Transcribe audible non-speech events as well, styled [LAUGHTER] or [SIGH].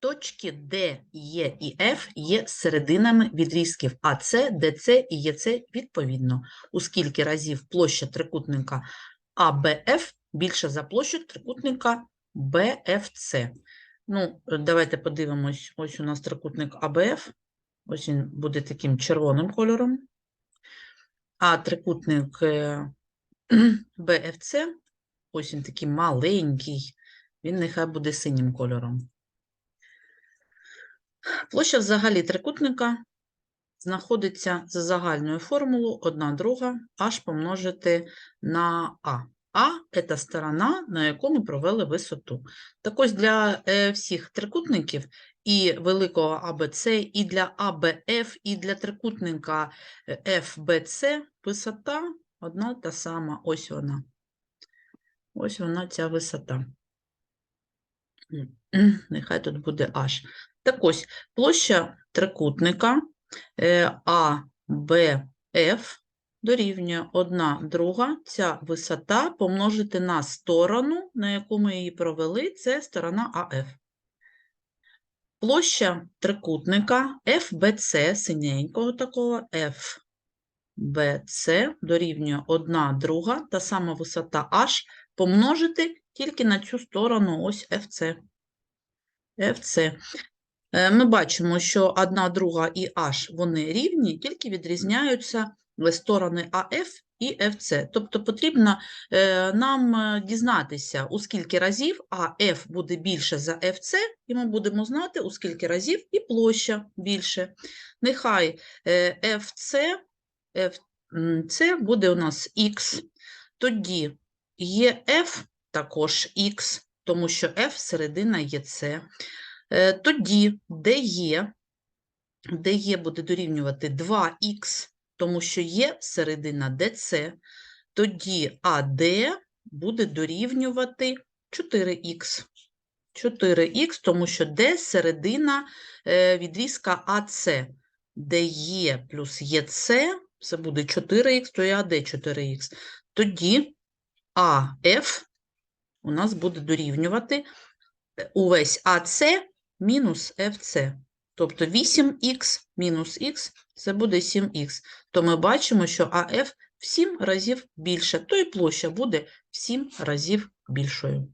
Точки D, E і F є серединами відрізків АС, ДЦ і ЄЦ відповідно, оскільки разів площа трикутника АБФ більша за площу трикутника BFC. Ну, е, давайте подивимось, ось у нас трикутник АБФ, ось він буде таким червоним кольором, а трикутник е, [CLEARS THROAT] BFC, ось він такий маленький, він нехай буде синім кольором. Площа взагалі трикутника знаходиться за загальною формулою 1 друга h помножити на а. А – це сторона, на яку ми провели висоту. Так ось для е, всіх трикутників і великого АБЦ, і для АБФ, і для трикутника е, FBC висота одна та сама. Ось вона. Ось вона ця висота. Нехай тут буде H. Так ось, площа трикутника е, АБФ дорівнює 1 друга. Ця висота помножити на сторону, на яку ми її провели, це сторона АФ. Площа трикутника FBC синенького такого FBC дорівнює 1 друга, та сама висота H помножити тільки на цю сторону ось FC. FC. Е, Ми бачимо, що одна друга і H вони рівні, тільки відрізняються е, сторони АФ і FC. Тобто потрібно е, нам дізнатися, у скільки разів АФ буде більше за FC, і ми будемо знати, у скільки разів і площа більше. Нехай FC, FC буде у нас Х, тоді ЄФ також Х, тому що F середина ЄЦ. Е, Тоді ДЕ, ДЕ буде дорівнювати 2х, тому що є середина ДЦ, тоді АД буде дорівнювати 4х. 4х, тому що Д середина е, відрізка АЦ. ДЕ плюс ЄЦ, це буде 4х, то і АД 4х. Тоді АФ у нас буде дорівнювати е, увесь АЦ мінус FC. Тобто 8х мінус х – це буде 7х. То ми бачимо, що АФ в 7 разів більше, то і площа буде в 7 разів більшою.